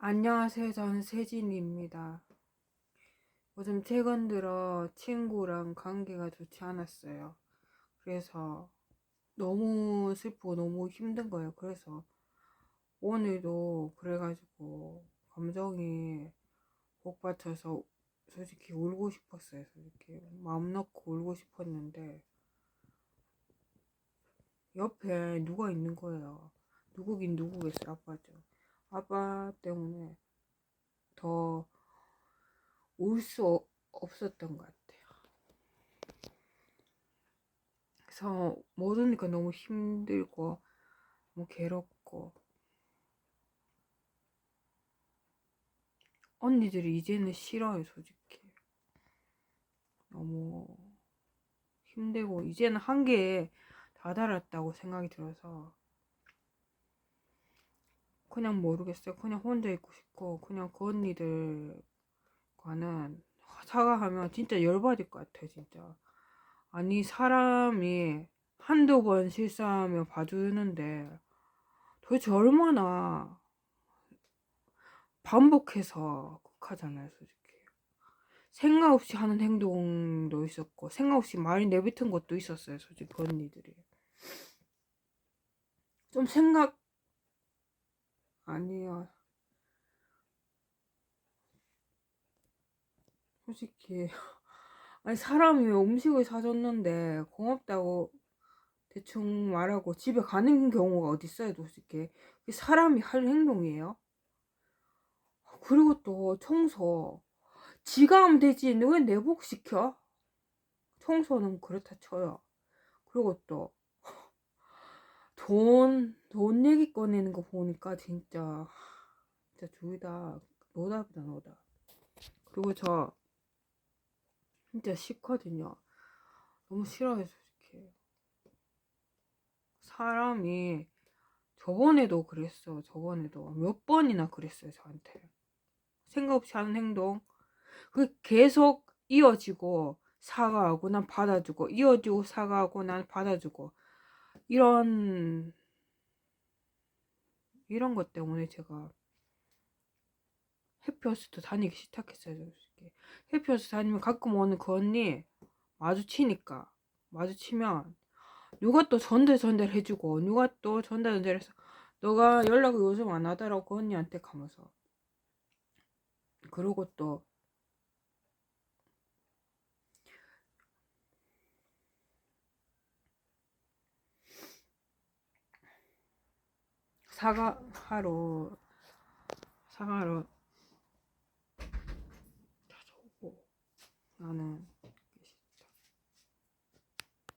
안녕하세요. 저는 세진입니다. 요즘 최근 들어 친구랑 관계가 좋지 않았어요. 그래서 너무 슬프고 너무 힘든 거예요. 그래서 오늘도 그래가지고 감정이 복받쳐서 솔직히 울고 싶었어요. 솔직히 마음 놓고 울고 싶었는데 옆에 누가 있는 거예요. 누구긴 누구겠어요. 아빠죠. 아빠 때문에 더울수 없었던 것 같아요. 그래서 모르니까 너무 힘들고 너무 괴롭고 언니들이 이제는 싫어요 솔직히 너무 힘들고 이제는 한계에 다다랐다고 생각이 들어서 그냥 모르겠어요. 그냥 혼자 있고 싶고 그냥 그 언니들과는 사과하면 진짜 열받을 것 같아요. 진짜 아니 사람이 한두 번 실수하면 봐주는데 도대체 얼마나 반복해서 하잖아요. 솔직히 생각 없이 하는 행동도 있었고 생각 없이 말이 내뱉은 것도 있었어요. 솔직히 그 언니들이 좀 생각 아니요. 솔직히. 아니 사람이 음식을 사줬는데 고맙다고 대충 말하고 집에 가는 경우가 어딨어요 솔직히? 사람이 할 행동이에요? 그리고 또 청소. 지가 하면 되지. 왜 내복 시켜? 청소는 그렇다 쳐요. 그리고 또 돈, 돈 얘기 꺼내는 거 보니까 진짜, 진짜 둘 다 노답이다, 노답. 그리고 저, 진짜 싫거든요. 너무 싫어요, 솔직히. 사람이, 저번에도 그랬어, 저번에도. 몇 번이나 그랬어요, 저한테. 생각 없이 하는 행동. 그 계속 이어지고, 사과하고, 난 받아주고, 이어지고, 사과하고, 난 받아주고. 이런 이런 것 때문에 제가 해피허스트 다니기 시작했어요. 해피허스트 다니면 가끔 오는 그 언니 마주치니까 마주치면 누가 또 전달 전달 해주고 누가 또 전달 전달해서 너가 연락을 요즘 안 하더라고 그 언니한테 가면서 그러고 또 사과하러 사과하러 찾아오고 나는